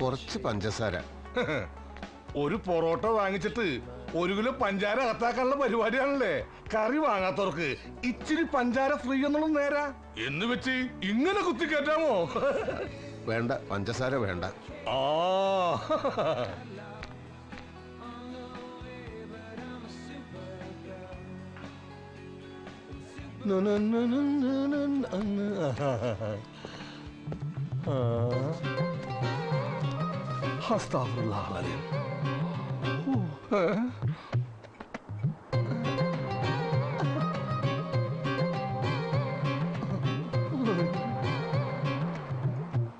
കുറച്ച് പഞ്ചസാര ഒരു പൊറോട്ട വാങ്ങിച്ചിട്ട് ഒരു കിലോ പഞ്ചാര അകത്താക്കാനുള്ള പരിപാടിയാണല്ലേ കറി വാങ്ങാത്തവർക്ക് ഇച്ചിരി പഞ്ചാര ഫ്രീ എന്നുള്ളത് നേരാ എന്ന് വെച്ച് ഇങ്ങനെ കുത്തിക്കേറ്റാമോ വേണ്ട പഞ്ചസാര വേണ്ട ആ ആ അസ്താഫുറുല്ലാഹ്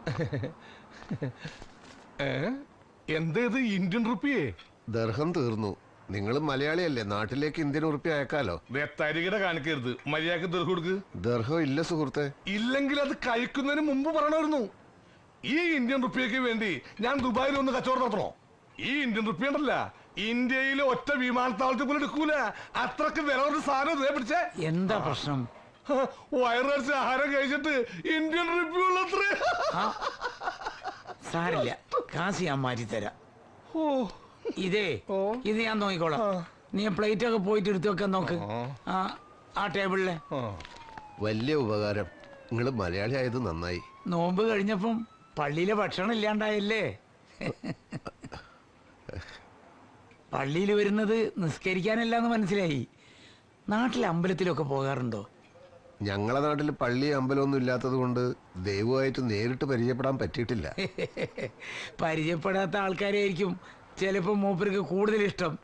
എന്തേത് ഇന്ത്യൻ റുപ്പിയേ ദർഹം തീർന്നു. നിങ്ങൾ മലയാളിയല്ലേ? നാട്ടിലേക്ക് ഇന്ത്യൻ ഉറുപ്പി അയക്കാലോ? തരികിട കാണിക്കരുത്. മര്യാദയ്ക്ക് ദർഹം കൊടുക്ക്. ദർഹം ഇല്ല സുഹൃത്തെ. ഇല്ലെങ്കിൽ അത് കഴിക്കുന്നതിന് മുമ്പ് പറയണമായിരുന്നു. ഈ ഇന്ത്യൻ റുപ്പിയക്ക് വേണ്ടി ഞാൻ ദുബായിൽ ഒന്ന് കച്ചവടം നടത്തണോ? ഈ ഇന്ത്യൻ റുപ്പി ഉണ്ടല്ല. ഇന്ത്യയിലെ ഒറ്റ വിമാനത്താവളത്തിൽ പോലും എടുക്കൂല. അത്രയ്ക്ക് വില ഒരു സാധനം ഇതേ പിടിച്ചേ. എന്താ പ്രശ്നം? വയറടിച്ച് ആഹാരം കഴിച്ചിട്ട് ഇന്ത്യൻ റുപ്പി ഉള്ളത്ര. സാരില്ല കാശ് ഞാൻ മാറ്റി ഓ. ഇതേ ഇത് ഞാൻ നോക്കിക്കോളാം. നീ പ്ലേറ്റ് ഒക്കെ പോയിട്ട് എടുത്തു വെക്കാൻ നോക്ക്. ആ. ആ ടേബിളിലെ. വലിയ ഉപകാരം. നിങ്ങൾ മലയാളി ആയത് നന്നായി. നോമ്പ് കഴിഞ്ഞപ്പം പള്ളിയിലെ ഭക്ഷണം ഇല്ലാണ്ടായല്ലേ? പള്ളിയിൽ വരുന്നത് നിസ്കരിക്കാനല്ല എന്ന് മനസ്സിലായി. നാട്ടിലെ അമ്പലത്തിലൊക്കെ പോകാറുണ്ടോ? ഞങ്ങളെ നാട്ടിൽ പള്ളി അമ്പലമൊന്നും ഇല്ലാത്തത് കൊണ്ട് ദൈവമായിട്ട് നേരിട്ട് പരിചയപ്പെടാൻ പറ്റിയിട്ടില്ല. പരിചയപ്പെടാത്ത ആൾക്കാരായിരിക്കും ചിലപ്പോ മൂപ്പർക്ക് കൂടുതൽ ഇഷ്ടം.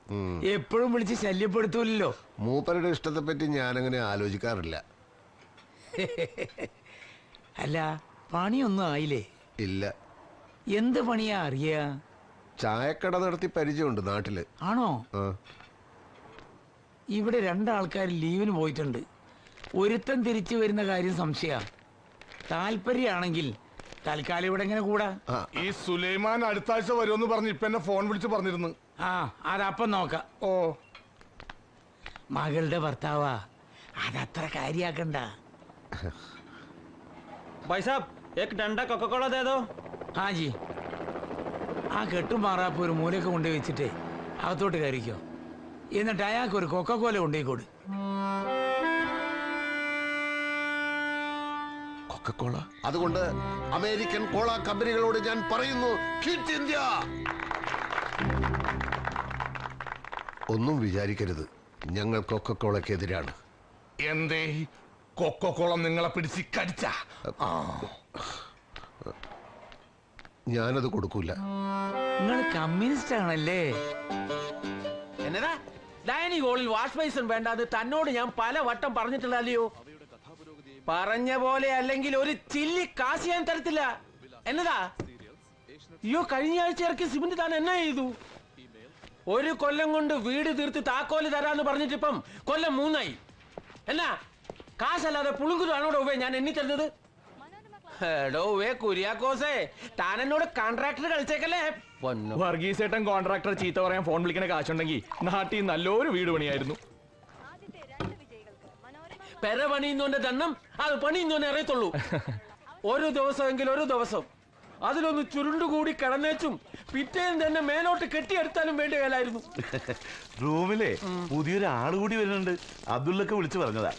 എപ്പോഴും വിളിച്ച് ശല്യപ്പെടുത്തൂലല്ലോ. മൂപ്പരുടെ ഇഷ്ടത്തെ പറ്റി ഞാനങ്ങനെ ആലോചിക്കാറില്ല. അല്ല പണിയൊന്നും ആയില്ലേ? ഇല്ല. എന്ത് പണിയാ അറിയ? ചായക്കട നടത്തി പരിചയമുണ്ട് നാട്ടിൽ. ആണോ? ഇവിടെ രണ്ടാൾക്കാർ ലീവിന് പോയിട്ടുണ്ട്. ഒരുത്തൻ തിരിച്ചു വരുന്ന കാര്യം സംശയ. താല്പര്യമാണെങ്കിൽ തൽക്കാലം ഇവിടെ എങ്ങനെ കൂടാ. ഈ സുലൈമാൻ അടുത്ത ആഴ്ച വരുമെന്ന് പറഞ്ഞ് ഇപ്പൊ എന്നെ ഫോൺ വിളിച്ച് പറഞ്ഞിരുന്നു. ആ അതപ്പം നോക്കാം. ഓ. മകളുടെ ഭർത്താവാ. അതത്ര കാര്യാക്കണ്ട. ബൈസാബ് एक डंडा कोका कोला दे दो ആ ജി ആ കെട്ടുമാറാപ്പ് ഒരു മൂലക്ക് കൊണ്ടുപോയി വെച്ചിട്ട് അകത്തോട്ട് കയറിക്കോ എന്നിട്ട് അയാൾക്ക് ഒരു കൊക്കക്കോല കൊണ്ടുപോയി കൊടു കൊക്കക്കോള അതുകൊണ്ട് അമേരിക്കൻ കോള കമ്പനികളോട് ഞാൻ പറയുന്നു ക്വിറ്റ് ഇന്ത്യ ഒന്നും വിചാരിക്കരുത് ഞങ്ങൾ കൊക്കക്കോളക്കെതിരാണ് എന്തേ കൊക്കോക്കോളം നിങ്ങളെ പിടിച്ച് കടിച്ച. ഞാനത് കൊടുക്കൂല. നിങ്ങൾ കമ്മ്യൂണിസ്റ്റ് ആണല്ലേ? എന്നതാ? ഡൈനിങ് ഹോളിൽ വാഷ് ബേസിൻ വേണ്ടാന്ന് തന്നോട് ഞാൻ പല വട്ടം പറഞ്ഞിട്ടുള്ളല്ലയോ പറഞ്ഞ പോലെ അല്ലെങ്കിൽ ഒരു ചില്ലി കാശ് ഞാൻ തരത്തില്ല. എന്നതാ? അയ്യോ കഴിഞ്ഞ ആഴ്ച ഇറക്കി സിമന്റ് താൻ എന്നാ ചെയ്തു? ഒരു കൊല്ലം കൊണ്ട് വീട് തീർത്ത് താക്കോൽ തരാന്ന് പറഞ്ഞിട്ടിപ്പം കൊല്ലം മൂന്നായി. എന്നാ? കാശല്ലാതെ പുളുങ്കുതാണോടോ ഉവേ ഞാൻ എണ്ണി തരുന്നത് എടോ ഉവേ കുര്യാക്കോസേ താൻ എന്നോട് കോൺട്രാക്ടർ കളിച്ചേക്കല്ലേ? പൊന്നു. വർഗീസേട്ടൻ കോൺട്രാക്ടർ ചീത്ത പറയാൻ ഫോൺ വിളിക്കണ കാശുണ്ടെങ്കിൽ നാട്ടിൽ നല്ലൊരു വീട് പണിയായിരുന്നു. പെര പണിയുന്നോന്റെ ദണ്ണം അത് പണിയുന്നോനെ അറിയത്തുള്ളൂ. ഒരു ദിവസമെങ്കിൽ ഒരു ദിവസം. അതിലൊന്ന് ചുരുണ്ടുകൂടി കടന്നേച്ചും പിറ്റേന്ന് തന്നെ മേലോട്ട് കെട്ടിയെടുത്താലും വേണ്ട കാലായിരുന്നു. റൂമിലെ പുതിയൊരു ആൾ കൂടി വരുന്നുണ്ട്. അബ്ദുള്ളക്ക് വിളിച്ചു പറഞ്ഞതാ.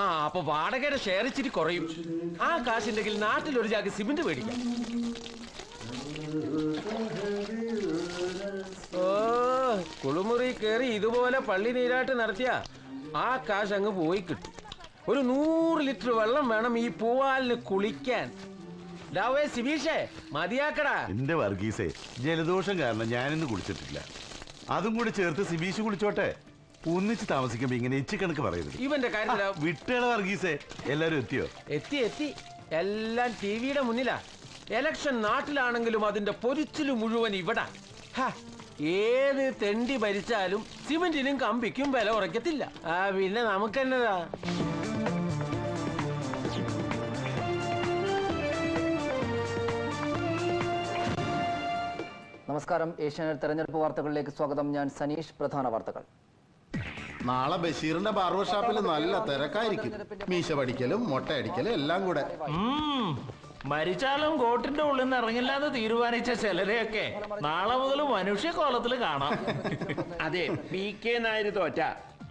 ആ അപ്പൊ വാടകയുടെ ഷെയർ ഇച്ചിരി കുറയും. ആ കാശുണ്ടെങ്കിൽ നാട്ടിൽ ഒരു ചാക്ക് സിമന്റ് മേടിക്കാം. ഓ കുളിമുറി കയറി ഇതുപോലെ പള്ളി നീരാട്ട് നടത്തിയ ആ കാശ് അങ്ങ് പോയി കിട്ടും. ഒരു നൂറ് ലിറ്റർ വെള്ളം വേണം ഈ പൂവാലിന് കുളിക്കാൻ. സിബീഷേ മതിയാക്കടാ. എന്റെ വർഗീസേ ജലദോഷം കാരണം ഞാനിന്ന് കുളിച്ചിട്ടില്ല. അതും കൂടി ചേർത്ത് സിബീഷ് കുളിച്ചോട്ടെ. ഒന്നിച്ച് താമസിക്കുമ്പോ ഇങ്ങനെ ഇച്ചി കണക്ക് പറയരുത്. ഇവന്റെ കാര്യത്തില വിട്ടേള വർഗീസേ എല്ലാരും എത്തിയോ? എത്തി എത്തി. എല്ലാം ടി വിയുടെ മുന്നിലാ. എലക്ഷൻ നാട്ടിലാണെങ്കിലും അതിന്റെ പൊരിച്ചിൽ മുഴുവൻ ഇവിടെ. ഹ, ഏത് തെണ്ടി ഭരിച്ചാലും സിമെന്റിനും കമ്പിക്കും വില ഉറക്കത്തില്ല ആ പിന്നെ നമുക്കെന്നതാ? നമസ്കാരം. ഏഷ്യാനെറ്റ് തെരഞ്ഞെടുപ്പ് വാർത്തകളിലേക്ക് സ്വാഗതം. ഞാൻ സനീഷ്. പ്രധാന വാർത്തകൾ. നാളെ ബഷീറിന്റെ ബാർബർ ഷോപ്പിൽ നല്ല തിരക്കായിരിക്കും. മീശ പഠിക്കലും മൊട്ടയടിക്കലും എല്ലാം കൂടെ. മരിച്ചാലും കോട്ടിന്റെ ഉള്ളിൽ നിന്ന് ഇറങ്ങില്ലാന്ന് തീരുമാനിച്ച ചിലരെയൊക്കെ നാളെ മുതൽ മനുഷ്യക്കോലത്തിൽ കാണാം. അതെ പി കെ നായർ തോറ്റ.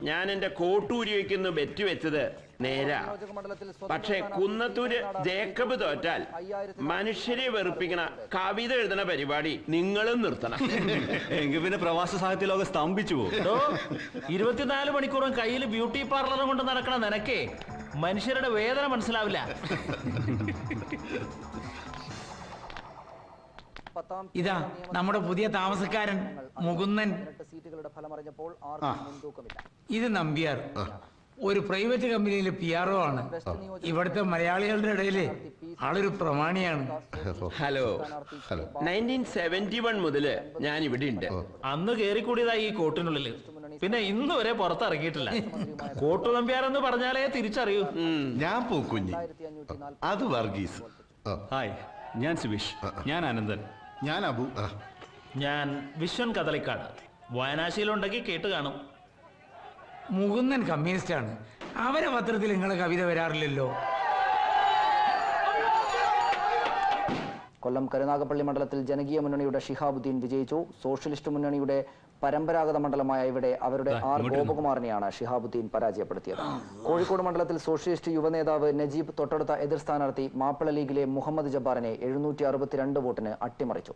ഞാൻ എന്റെ കോട്ടൂരി ബെറ്റ് വെച്ചത് നേരാ. പക്ഷേ കുന്നത്തൂര് ജേക്കബ് തോറ്റാൽ മനുഷ്യരെ വെറുപ്പിക്കണ കവിത എഴുതണ പരിപാടി നിങ്ങളും നിർത്തണം. എങ്കിൽ പിന്നെ പ്രവാസ സാഹിത്യ ലോകം സ്തംഭിച്ചു പോകും. ഇരുപത്തിനാല് മണിക്കൂറും കയ്യിൽ ബ്യൂട്ടി പാർലറും കൊണ്ട് നടക്കണ നിനക്കേ മനുഷ്യരുടെ വേദന മനസ്സിലാവില്ല. ഇതാ നമ്മുടെ പുതിയ താമസക്കാരൻ മുകുന്ദൻ. സീറ്റുകളുടെ മുൻതൂക്കമില്ല. ഇത് നമ്പ്യാർ. ഒരു പ്രൈവറ്റ് കമ്പനിയിലെ പി ആർ ആണ്. ഇവിടുത്തെ മലയാളികളുടെ ഇടയിൽ ആളൊരു പ്രമാണിയാണ്. Hello. Hello. Nineteen seventy one മുതൽ ഞാൻ ഇവിടെ ഉണ്ട് അന്ന് കേറിക്കൂടിയതാ ഈ കോട്ടിനുള്ളിൽ. പിന്നെ ഇന്ന് വരെ പുറത്തിറങ്ങിയിട്ടില്ല. കോട്ടു നമ്പ്യാരെന്ന് പറഞ്ഞാലേ തിരിച്ചറിയൂ. ഞാൻ പൂക്കുഞ്ഞി. അത് വർഗീസ്. ഹായ്. ഞാൻ സുബീഷ്. ഞാൻ അനന്തൻ. ഞാൻ അബു. ഞാൻ വിശ്വൻ കദളിക്കാട്. വായനാശിയിലുണ്ടെങ്കിൽ കേട്ട് കാണും. മുകുന്ദൻ കമ്മ്യൂണിസ്റ്റ് ആണ് അവരെ പത്രത്തിൽ നിങ്ങളെ കവിത വരാറില്ലല്ലോ. കൊല്ലം കരുനാഗപ്പള്ളി മണ്ഡലത്തിൽ ജനകീയ മുന്നണിയുടെ ഷിഹാബുദ്ദീൻ വിജയിച്ചു. സോഷ്യലിസ്റ്റ് മുന്നണിയുടെ പരമ്പരാഗത മണ്ഡലമായ ഇവിടെ അവരുടെ ആർ ഗോപകുമാറിനെയാണ് ഷിഹാബുദ്ദീൻ പരാജയപ്പെടുത്തിയത്. കോഴിക്കോട് മണ്ഡലത്തിൽ സോഷ്യലിസ്റ്റ് യുവനേതാവ് നജീബ് തൊട്ടടുത്ത എതിർ സ്ഥാനാർത്ഥി മാപ്പിള ലീഗിലെ മുഹമ്മദ് ജബ്ബാറിനെ എഴുന്നൂറ്റി അറുപത്തിരണ്ട് വോട്ടിന് അട്ടിമറിച്ചു.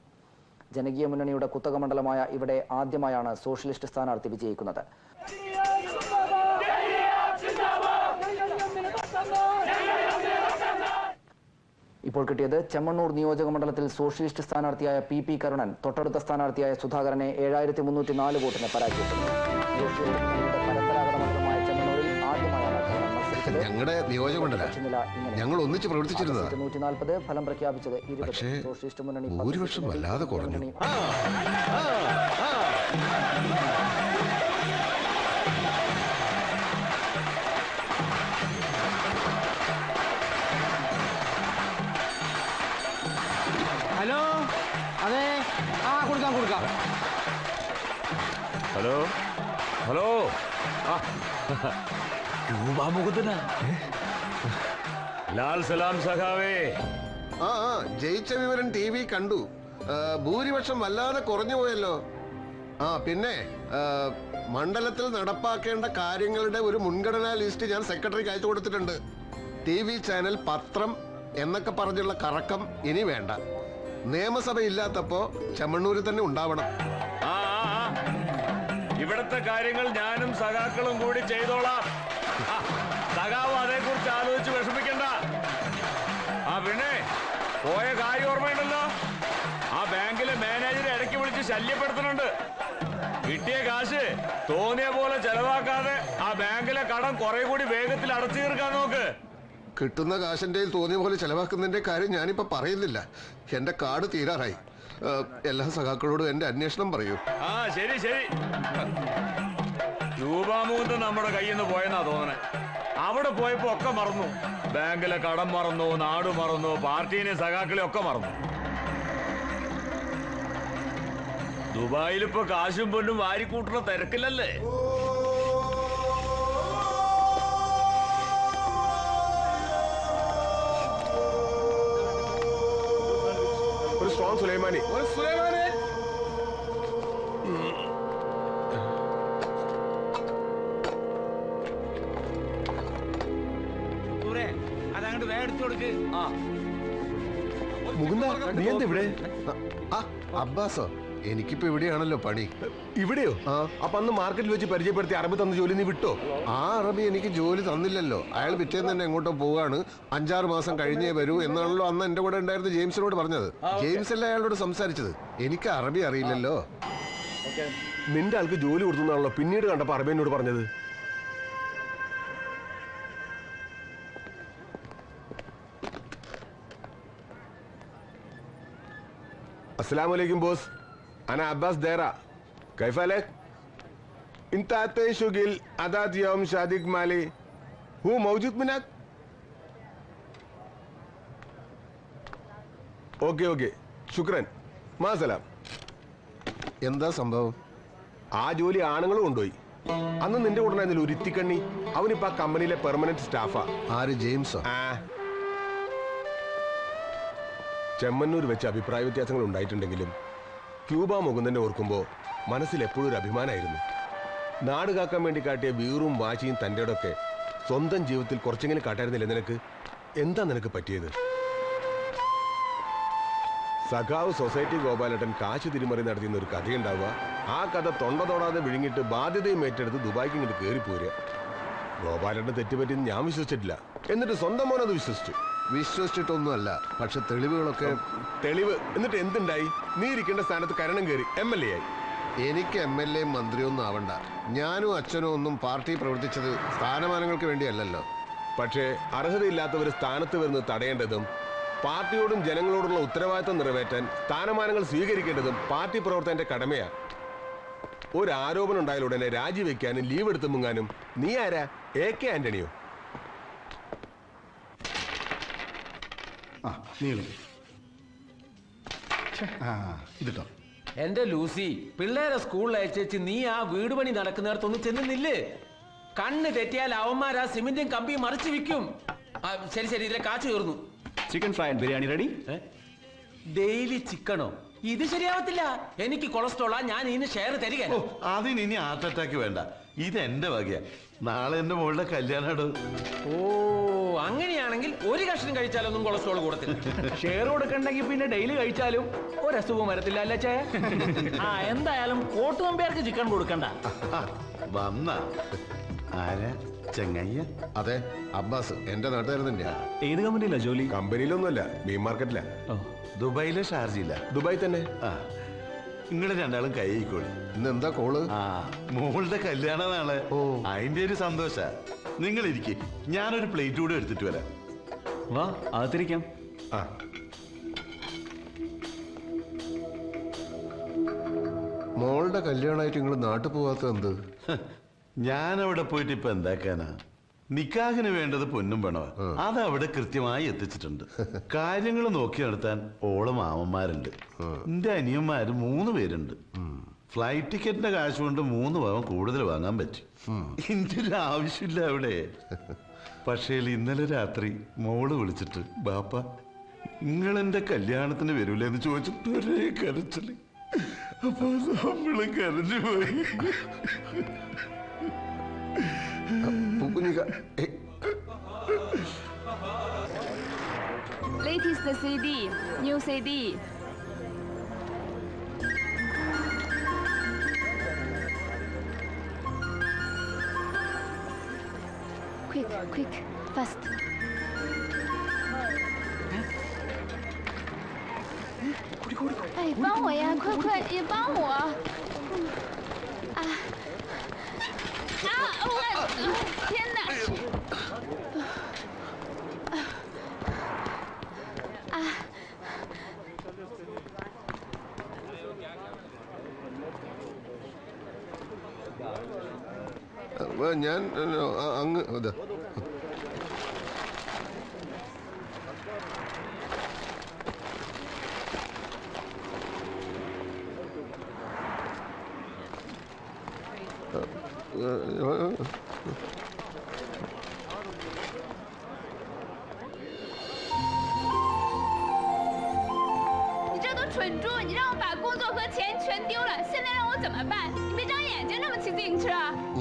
ജനകീയ മുന്നണിയുടെ കുത്തക മണ്ഡലമായ ഇവിടെ ആദ്യമായാണ് സോഷ്യലിസ്റ്റ് സ്ഥാനാർത്ഥി വിജയിക്കുന്നത്. ഇപ്പോൾ കിട്ടിയത് ചെമ്മണ്ണൂർ നിയോജക മണ്ഡലത്തിൽ സോഷ്യലിസ്റ്റ് സ്ഥാനാർത്ഥിയായ പി പി കരുണൻ തൊട്ടടുത്ത സ്ഥാനാർത്ഥിയായ സുധാകരനെ ഏഴായിരത്തി മുന്നൂറ്റി നാല് വോട്ടിന് പരാജയപ്പെടുന്നു ഞങ്ങളുടെ നിയോജകമണ്ഡല ഞങ്ങൾ ഒന്നിച്ച് പ്രവർത്തിച്ചിരുന്നത്. നൂറ്റി നാൽപ്പത് ഫലം പ്രഖ്യാപിച്ചത് ഇരുപത് സോഷ്യലിസ്റ്റ് മുന്നണി ഭൂരിപക്ഷം വല്ലാതെ കുറഞ്ഞു. ഹലോ? ഹലോ? ലാൽ സലാം സഖാവേ. ആ ആ ജയിച്ച വിവരം ടി വി കണ്ടു. ആ, ഭൂരിപക്ഷം വല്ലാതെ കുറഞ്ഞു പോയല്ലോ. ആ പിന്നെ ആ, മണ്ഡലത്തിൽ നടപ്പാക്കേണ്ട കാര്യങ്ങളുടെ ഒരു മുൻഗണനാ ലിസ്റ്റ് ഞാൻ സെക്രട്ടറിക്ക് അയച്ചു കൊടുത്തിട്ടുണ്ട്. ടി വി ചാനൽ പത്രം എന്നൊക്കെ പറഞ്ഞുള്ള കറക്കം ഇനി വേണ്ട. നിയമസഭ ഇല്ലാത്തപ്പോ ചെമ്മണ്ണൂരിൽ തന്നെ ഉണ്ടാവണം. ഇവിടത്തെ കാര്യങ്ങൾ ഞാനും സഖാക്കളും കൂടി ചെയ്തോളാം. സഖാവ് അതേക്കുറിച്ച് ആലോചിച്ച് വിഷമിക്കണ്ട. ആ പിന്നെ പോയ കാര്യം ഓർമ്മയുണ്ടല്ലോ? ആ ബാങ്കിലെ മാനേജറെ ഇടയ്ക്ക് വിളിച്ച് ശല്യപ്പെടുത്തുന്നുണ്ട്. കിട്ടിയ കാശ് തോന്നിയ പോലെ ചെലവാക്കാതെ ആ ബാങ്കിലെ കടം കുറെ കൂടി വേഗത്തിൽ അടച്ചു തീർക്കാൻ നോക്ക്. കിട്ടുന്ന കാശിന്റെ തോന്നിയ പോലെ ചെലവാക്കുന്നതിന്റെ കാര്യം ഞാനിപ്പോ പറയുന്നില്ല. എന്റെ കാർഡ് തീരാറായി. എല്ലാ സഖാക്കളോടും എന്റെ അന്വേഷണം പറയൂ. ആ ശരി ശരി. രൂപാമൂന്ന് നമ്മുടെ കയ്യിൽ നിന്ന് പോയെന്നാ തോന്നണേ. അവിടെ പോയപ്പോ ഒക്കെ മറന്നു. ബാങ്കിലെ കടം മറന്നു നാട് മറന്നു പാർട്ടീനെ സഖാക്കളെ ഒക്കെ മറന്നു. ദുബായിലിപ്പോ കാശും പൊന്നും വാരിക്കൂട്ടുന്ന തിരക്കില്ലല്ലേ സ്ട്രോങ് സുലൈമാനി സുലൈമാനി അതങ്ങോട്ട് വേഗം എടുത്തു കൊടുക്ക്. മുകുന്ദ നീ എന്താ ഇവിടെ ആ അബ്ബാസോ. എനിക്കിപ്പോ ഇവിടെയാണല്ലോ പണി. ഇവിടെയോ? അപ്പൊ അന്ന് മാർക്കറ്റിൽ വെച്ച് പരിചയപ്പെടുത്തി അറബി തന്ന ജോലി നീ വിട്ടോ? ആ അറബി എനിക്ക് ജോലി തന്നില്ലല്ലോ. അയാൾ പിറ്റേന്ന് തന്നെ എങ്ങോട്ടോ പോവാണ്. അഞ്ചാറ് മാസം കഴിഞ്ഞേ വരൂ എന്നാണല്ലോ അന്ന് എന്റെ കൂടെ ഉണ്ടായിരുന്ന ജെയിംസിനോട് പറഞ്ഞത്. ജെയിംസ് അല്ല അയാളോട് സംസാരിച്ചത്? എനിക്ക് അറബി അറിയില്ലല്ലോ. നിന്റെ ആൾക്ക് ജോലി കൊടുത്തുന്നാണല്ലോ പിന്നീട് കണ്ടപ്പോ അറബിനോട് പറഞ്ഞത്. അസ്സലാമലൈക്കും ബോസ്. بوس انا عباس ديرة كيف لك انت اتي شغل عدد يوم شادق مالي هو موجود منك اوكي اوكي شكرا ما سلام എന്താ സംഭവം ആ ജോലി ആണുങ്ങൾ കൊണ്ടുപോയി അന്ന് നിന്റെ കൂടെ ഉണ്ടായിരുന്നില്ല ഒരു ഇത്തിക്കണ്ണി അവനിപ്പോ ആ കമ്പനിയിലെ പെർമനന്റ് സ്റ്റാഫാ ആര് ജെയിംസോ ആ ചെമ്മന്നൂർ വെച്ച് അഭിപ്രായ വ്യത്യാസങ്ങൾ ഉണ്ടായിട്ടുണ്ടെങ്കിലും ക്യൂബ മുകുന്ദനെ ഓർക്കുമ്പോൾ മനസ്സിൽ എപ്പോഴും ഒരു അഭിമാനമായിരുന്നു നാട് കാക്കാൻ വേണ്ടി കാട്ടിയ വീറും വാശിയും തന്റെടൊക്കെ സ്വന്തം ജീവിതത്തിൽ കുറച്ചെങ്കിലും കാട്ടായിരുന്നില്ല നിനക്ക്? എന്താ നിനക്ക് പറ്റിയത്? സഖാവ് സൊസൈറ്റി ഗോപാലട്ടൻ കാശ് തിരിമറി നടത്തിയെന്ന് ഒരു കഥയുണ്ടാവുക. ആ കഥ തൊണ്ട തൊടാതെ വിഴുങ്ങിട്ട് ബാധ്യതയും ഏറ്റെടുത്ത് ദുബായിക്ക് ഇങ്ങോട്ട് കയറി പോരുക ഗോപാലട്ടന് തെറ്റുപറ്റിയെന്ന് ഞാൻ വിശ്വസിച്ചിട്ടില്ല. എന്നിട്ട് സ്വന്തം മോനത് വിശ്വസിച്ചു. വിശ്വസിച്ചിട്ടൊന്നുമല്ല പക്ഷെ തെളിവുകളൊക്കെ തെളിവ്. എന്നിട്ട് എന്തുണ്ടായി? നീ ഇരിക്കേണ്ട സ്ഥാനത്ത് കരണം കയറി. എം എൽ എ ആയി. എനിക്ക് എം എൽ എ മന്ത്രിയൊന്നും ആവണ്ട. ഞാനും അച്ഛനും ഒന്നും പാർട്ടി പ്രവർത്തിച്ചത് സ്ഥാനമാനങ്ങൾക്ക് വേണ്ടിയല്ലല്ലോ. പക്ഷേ അർഹതയില്ലാത്തവർ സ്ഥാനത്ത് വരുന്നത് തടയേണ്ടതും പാർട്ടിയോടും ജനങ്ങളോടുള്ള ഉത്തരവാദിത്തം നിറവേറ്റാൻ സ്ഥാനമാനങ്ങൾ സ്വീകരിക്കേണ്ടതും പാർട്ടി പ്രവർത്തകന്റെ കടമയാ. ഒരു ആരോപണം ഉണ്ടായാലുടനെ രാജിവെക്കാനും ലീവ് എടുത്ത് മുങ്ങാനും നീ ആരാ? എ കെ ആന്റണിയോ. ആ നീളും. ആ ഇതിട്ടോ. എന്റെ ലൂസി പിള്ളേരെ സ്കൂളിൽ അയച്ചേച്ച് നീ ആ വീട് പണി നടക്കുന്നിടത്തൊന്നും ചെന്നില്ലേ നില്ല് കണ്ണ് തെറ്റിയാൽ അവന്മാർ ആ സിമെന്റും കമ്പിയും മറിച്ച് വിൽക്കും. ശരി ശരി ഇതിലെ കാച്ചു തീർന്നു. Chicken fry and biryani ready daily ചിക്കണോ ഇത് ശരിയാവത്തില്ല. എനിക്ക് കൊളസ്ട്രോളാ ഞാൻ ഇതിന് ഷെയർ തരിക അതിന് ഇനി ഹാർട്ട് അറ്റാക്ക് വേണ്ട. ഇത് എന്റെ വകയാ. നാളെ എന്റെ മോളുടെ കല്യാണമാണ് ഓ അങ്ങനെയാണെങ്കിൽ ഒരു കഷ്ണം കഴിച്ചാലൊന്നും കൊളസ്ട്രോൾ കൂടത്തില്ല. ഷെയർ കൊടുക്കണ്ടെങ്കിൽ പിന്നെ ഡെയിലി കഴിച്ചാലും ഒരസുഖം വരത്തില്ല അല്ലേ ചേ ആ എന്തായാലും കോട്ടു നമ്പ്യാർക്ക് ചിക്കൻ കൊടുക്കണ്ട. വന്ന. ആരാ? ചെങ്ങയ്യ? അതെ അബ്ബാസ് എന്റെ നാട്ടുകാരൻ തന്നെയാ. ഏത് കമ്പനിയിലാ ജോലി? കമ്പനിയിലൊന്നുമല്ല മീൻ മാർക്കറ്റിലാ. ദുബായിലെ ഷാർജയില്ല ദുബായ് തന്നെ. ആ. നിങ്ങൾ രണ്ടാളും കൈക്കോളി ഇന്ന് എന്താ കോൾ? ആ മോളുടെ കല്യാണ ഓ. അതിന്റെ ഒരു സന്തോഷ. നിങ്ങൾ ഇരിക്കെ ഞാനൊരു പ്ലേറ്റ് കൂടെ എടുത്തിട്ട് വരാം. വാ അകത്തിരിക്കാം. ആ. മോളുടെ കല്യാണമായിട്ട് നിങ്ങൾ നാട്ടിൽ പോവാത്ത എന്ത്? ഞാൻ അവിടെ പോയിട്ട് ഇപ്പൊ എന്താക്കാനാ? നിക്കാഹിന് വേണ്ടത് പൊന്നും വേണോ അത് അവിടെ കൃത്യമായി എത്തിച്ചിട്ടുണ്ട്. കാര്യങ്ങൾ നോക്കി നടത്താൻ ഓളം മാമന്മാരുണ്ട്. എന്റെ അനിയന്മാര് മൂന്ന് പേരുണ്ട്. ഫ്ലൈറ്റ് ടിക്കറ്റിന്റെ കാശ് കൊണ്ട് മൂന്ന് പവൻ കൂടുതൽ വാങ്ങാൻ പറ്റും. എന്റെ ഒരു ആവശ്യമില്ല അവിടെ. പക്ഷേ ഇന്നലെ രാത്രി മോൾ വിളിച്ചിട്ട് ബാപ്പ നിങ്ങൾ എന്റെ കല്യാണത്തിന് വരൂലെന്ന് ചോദിച്ചിട്ട് ഒരേ കരച്ചിൽ. അപ്പൊ നമ്മളും കരഞ്ഞു പോയി. 那个，哎。Latest CD, new CD. 哎，帮我呀！快快，你帮我！啊啊！我天！ഞാൻ അങ്ങ് അതെ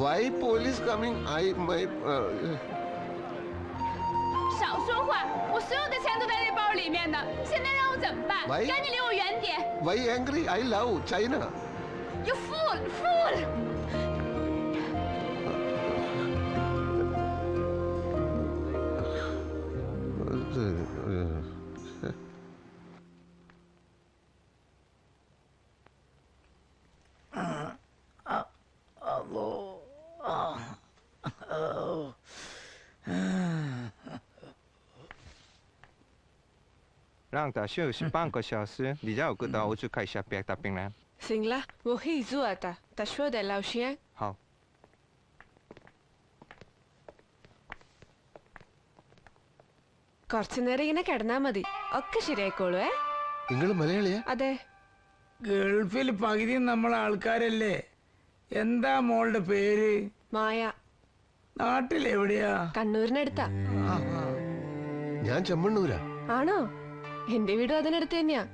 Why police coming? I my、uh, 少说话！我所有的钱都在那包里面的，现在让我怎么办？Why? 赶紧离我远点！Why angry? I love China. You fool! Fool! 让他休息半个小时，你让我跟到我去看一下别的病人。行了，我可以做的。他说的老先。好。 കുറച്ചു നേരം ഇങ്ങനെ കിടന്നാ മതി ഒക്കെ ശരിയായിക്കോളൂ ഏ നിങ്ങൾ മലയാളിയാ അതെ ഗൾഫിൽ പകുതി നമ്മളെ ആൾക്കാരല്ലേ എന്താ മോളുടെ പേര് മായ നാട്ടിൽ എവിടെയാ കണ്ണൂരിനടുത്താ ഞാൻ ചെമ്മണ്ണൂരാ ആണോ എന്റെ വീടും അതിനടുത്ത് തന്നെയാ.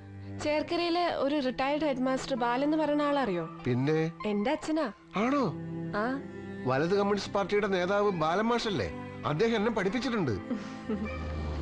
ചേർക്കരയിലെ ഒരു റിട്ടയർഡ് ഹെഡ് മാസ്റ്റർ ബാലെന്ന് പറയുന്ന ആളറിയോ? പിന്നെ? എന്റെ അച്ഛനാ. ആണോ? ആ. വലത് കമ്മ്യൂണിസ്റ്റ് പാർട്ടിയുടെ നേതാവ് ബാലമാഷല്ലേ അദ്ദേഹം എന്നെ പഠിപ്പിച്ചിട്ടുണ്ട്.